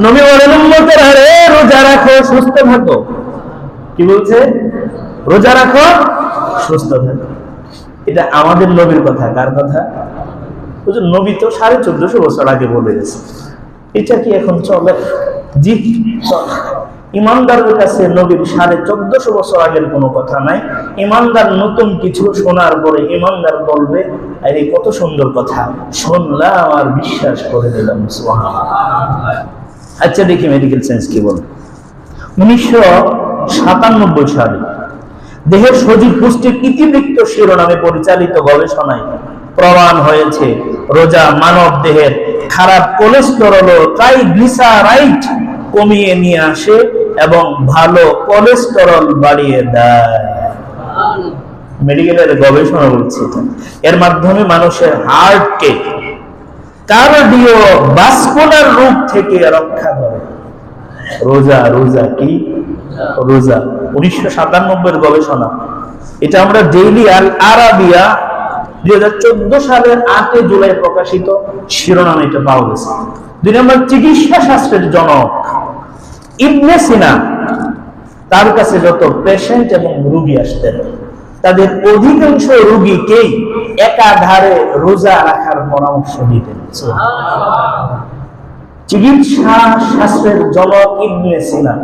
নবী আরে রোজা রাখো, সুস্থ থাকো। কি বলছে? রোজা রাখো, সুস্থ থাকো। এটা আমাদের নবীর কথা, কার কথা? নবী তো সাড়ে চোদ্দশো বছর আগে বলে গেছে। এটা কি এখন চলে? জি, চলে। ইমানদারের কাছে নবীর সাড়ে চোদ্দশো বছর আগের কোনো কথা নাই। ইমানদার নতুন কিছু শোনার পরে ইমানদার বলবে, আরে, কত সুন্দর কথা। শুনলাম আর বিশ্বাস করে দিলাম। আচ্ছা দেখি মেডিকেল সায়েন্স কি বল। উনিশশো সাতানব্বই সালে দেহের সজীব পুষ্টির ইতিবৃত্ত শিরোনামে পরিচালিত গবেষণায় প্রমাণ হয়েছে, রোজা মানব দেহের খারাপ কোলেস্টেরল ও ট্রাইগ্লিসারাইড কমিয়ে নিয়ে আসে এবং ভালো কোলেস্টেরল বাড়িয়ে দেয়। মেডিকেলের গবেষণা বলছে এর মাধ্যমে মানুষের হার্টকে কার্ডিও ভাস্কুলার রোগ থেকে রক্ষা করে। রোজা রোজা কি? রোজা। উনিশশো সাতানব্বই গবেষণা। এটা আমরা ডেইলি আরাবিয়া দুই হাজার চোদ্দ সালের জুলাই প্রকাশিত। শিরোনামে এটা পাওয়া গেছে। দুই নম্বর, চিকিৎসা শাস্ত্রের জনক ইবনে সিনা। তার কাছে যত পেশেন্ট এবং রুগী আসতেন, তাদের অধিকাংশ রুগীকেই একাধারে রোজা রাখার পরামর্শ দিতেন। চিকিৎসা শাস্ত্রের জনক ইবনে সিনা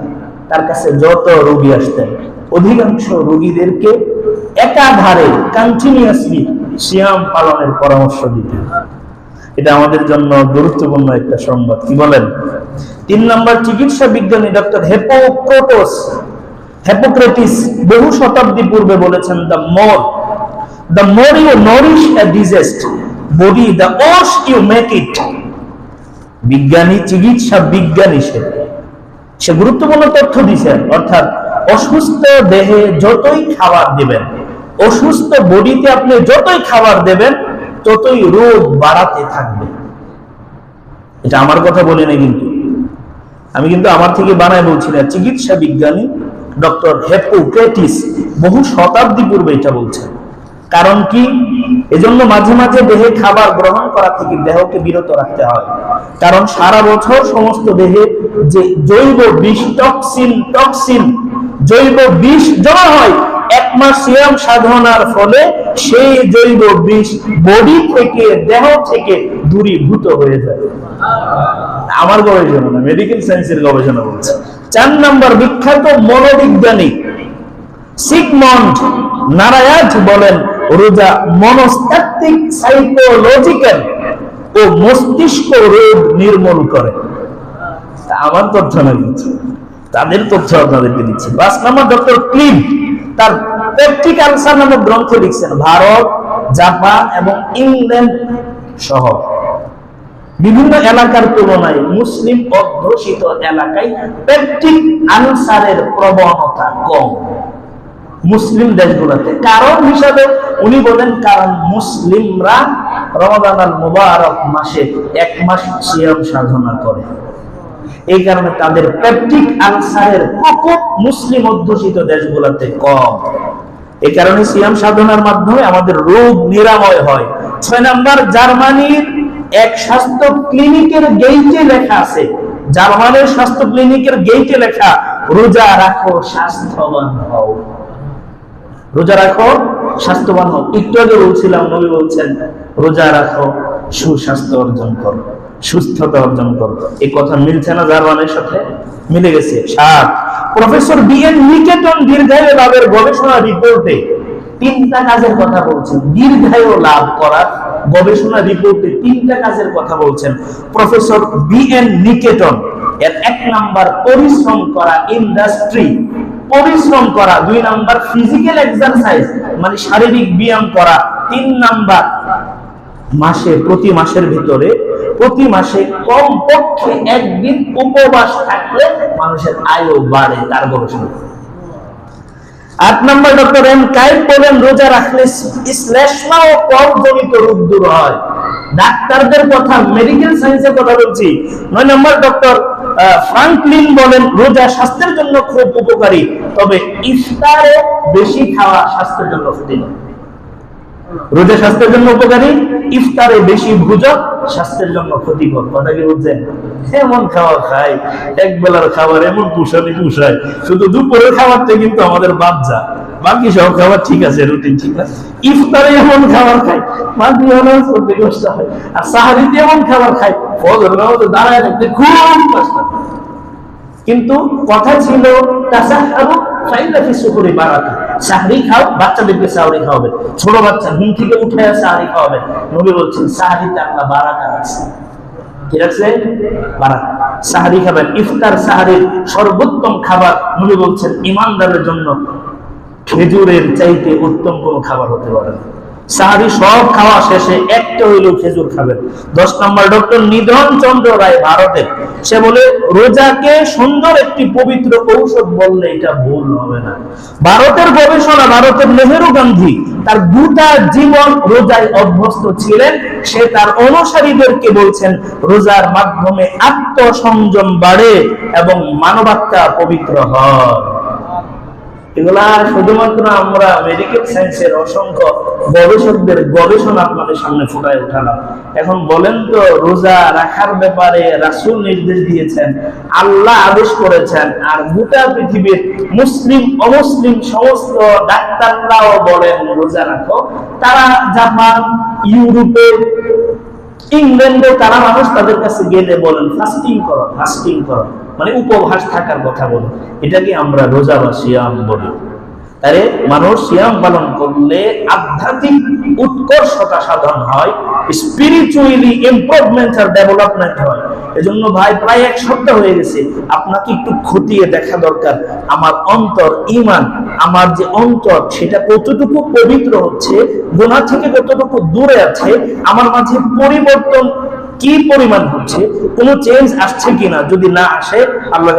তার কাছে যত রোগী আসতেন, অধিকাংশ রোগীদেরকে একাধারে কন্টিনিউয়াসলি সিয়াম পালনের পরামর্শ দিতেন। এটা আমাদের জন্য গুরুত্বপূর্ণ একটা সংবাদ, কি বলেন? তিন নম্বর, চিকিৎসা বিজ্ঞানী ডক্টর হেপোক্রোটোস, হেপোক্রেটিস বহু শতাব্দী পূর্বে বলেছেন, the more the more you nourish a digest body the worse you make it বিজ্ঞানী, চিকিৎসা বিজ্ঞানী সে। সে গুরুত্বপূর্ণ তথ্য দিছেন অর্থাৎ অসুস্থ দেহে যতই খাবার দিবেন, অসুস্থ বডিতে আপনি যতই খাবার দেবেন, ততই রোগ বাড়াতে থাকবে। এটা আমার কথা বলি না কিন্তু। আমি কিন্তু আমার থেকে বানায় বলছি না, চিকিৎসা বিজ্ঞানী ডক্টর হেপোক্রেটিস বহু শতাব্দী পূর্বে এটা বলছেন। কারণ কি? এজন্য মাঝে মাঝে দেহে খাবার গ্রহণ করা থেকে দেহকে বিরত রাখতে হয়। কারণ সারা বছর সমস্ত দেহে যে জৈব বিষ, টক্সিন টক্সিন, জৈব বিষ জমা হয়, এক মাস সিয়াম সাধনার ফলে সেই জৈব বিষ বডি থেকে, দেহ থেকে দূরীভূত হয়ে যায়। আমার গবেষণা মেডিকেল সায়েন্সের গবেষণা বলছে। চার নম্বর বিখ্যাত মনোবিজ্ঞানী সিগমন্ড নারায়াজ বলেন, রোজা মনস্তাত্ত্বিক সাইকোলজিক্যাল ও মস্তিষ্ক রোগ নির্মূল করে। আমার তথ্য না তাদের তথ্য আপনাদেরকে নম্বর ডক্টর ক্লিন, তার পেপটিক গ্রন্থে লিখছেন। ভারত, জাপান এবং ইংল্যান্ড সহ বিভিন্ন এলাকার তুলনায় মুসলিম অধ্যুষিত এলাকায় পেপটিক প্রবণতা কম। মুসলিম দেশগুলোতে। কারণ হিসাবে উনি বলেন, কারণ মুসলিমরা রমাদান আল মুবারক মাসে এক মাস সিয়াম সাধনা করে। এই কারণে তাদের পেপটিক আলসারের প্রকোপ মুসলিম অধ্যুষিত দেশগুলোতে কম। এই কারণে সিয়াম সাধনার মাধ্যমে আমাদের রোগ নিরাময় হয়। ছয় নাম্বার, জার্মানির এক স্বাস্থ্য ক্লিনিকের গেইটে লেখা আছে। জার্মানির স্বাস্থ্য ক্লিনিকের গেইটে লেখা, রোজা রাখো, স্বাস্থ্যবান হও। রোজা রাখো, স্বাস্থ্যবান হও। একটু আগে বলছিলাম, নবী বলছেন, রোজা রাখো, সুস্বাস্থ্য অর্জন করো, সুস্থতা অর্জন করো। এই কথা মিলছে না জার্মানের সাথে? মিলে গেছে। সাত, প্রফেসর বি এন নিকেতন দীর্ঘায়ু লাভের গবেষণা রিপোর্টে তিনটা কাজের কথা বলছেন। দীর্ঘায়ু লাভ করার গবেষণা রিপোর্টে তিনটা কাজের কথা বলছেন প্রফেসর বি এন নিকেতন। এর এক নাম্বার, পরিশ্রম করা ইন্ডাস্ট্রি পরিশ্রম করা, দুই নাম্বার ফিজিক্যাল এক্সারসাইজ মানে শারীরিক ব্যায়াম করা, তিন নাম্বার মাসে, প্রতি মাসের ভিতরে, প্রতি মাসে কম পক্ষে একদিন উপবাস থাকলে মানুষের আয়ু বাড়ে, তার গবেষণা আট নম্বর ডক্টর এম কাইম বলেন, রোজা রাখলে শ্লেষ্মা ও কর্মজনিত রোগ দূর হয়। ডাক্তারদের কথা মেডিকেল সায়েন্সের কথা বলছি। নয় নম্বর ডক্টর ফ্রাঙ্কলিন বলেন, রোজা স্বাস্থ্যের জন্য খুব উপকারী, তবে ইফতারে বেশি খাওয়া স্বাস্থ্যের জন্য রোজা স্বাস্থ্যের জন্য উপকারী, ইফতারে বেশি স্বাস্থ্যের জন্য ক্ষতিকর। কথা কি বুঝছেন? এমন খাবার খাই এক বেলার খাবার এমন পুষানি পুষায়, শুধু দুপুরের খাবারটা কিন্তু আমাদের বাদ যা বাকি সব খাবার ঠিক আছে, রুটিন ঠিক আছে। ইফতারে এমন খাবার খাই কিন্তু কথা ছিল সুহুরি খাও সাহরি খাওয়াবে। ছোট বাচ্চা থেকে উঠে সাহরি খাওয়াবে। নবী বলছেন, সাহরিতে সাহরি খাবেন। ইফতার সাহারির সর্বোত্তম খাবার। নবী বলছেন, ইমানদারের জন্য খেজুরের চাইতে উত্তম কোনো খাবার হতে পারে না। সাহারি সব খাওয়া শেষে একটা হইলেও খেজুর খাবেন দশ নম্বর, ডক্টর নিধন চন্দ্র রায় ভারতের সে বলে, রোজাকে সুন্দর একটি পবিত্র ঔষধ বললে এটা ভুল হবে না। ভারতের গবেষণা, ভারতের নেহেরু গান্ধী তার গোটা জীবন রোজায় অভ্যস্ত ছিলেন। সে তার অনুসারীদেরকে বলছেন, রোজার মাধ্যমে আত্মসংযম বাড়ে এবং মানবাত্মা পবিত্র হয়। আল্লাহ আদেশ করেছেন, আর গোটা পৃথিবীর মুসলিম, অমুসলিম সমস্ত ডাক্তাররাও বলেন রোজা রাখো। তারা জাপান, ইউরোপে ইংল্যান্ডে তারা মানুষ তাদের কাছে গেলে বলেন ফাস্টিং করো ফাস্টিং করো। মানে উপবাস থাকার কথা বলে। এটাকে আমরা রোজা বা সিয়াম বলি। তাহলে মানুষ সিয়াম পালন করলে আধ্যাত্মিক উৎকর্ষতা সাধন হয় স্পিরিচুয়ালি ইমপ্রুভমেন্ট আর ডেভেলপমেন্ট হয়। এজন্য ভাই প্রায় এক সপ্তাহ হয়ে গেছে, আপনাকে একটু খতিয়ে দেখা দরকার। আমার অন্তর ইমান, আমার যে অন্তর, সেটা কতটুকু পবিত্র হচ্ছে গোনা থেকে কতটুকু দূরে আছে, আমার মাঝে পরিবর্তন কি পরিমাণ হচ্ছে? কোনো চেঞ্জ আসছে কিনা? যদি না আসে আল্লাহ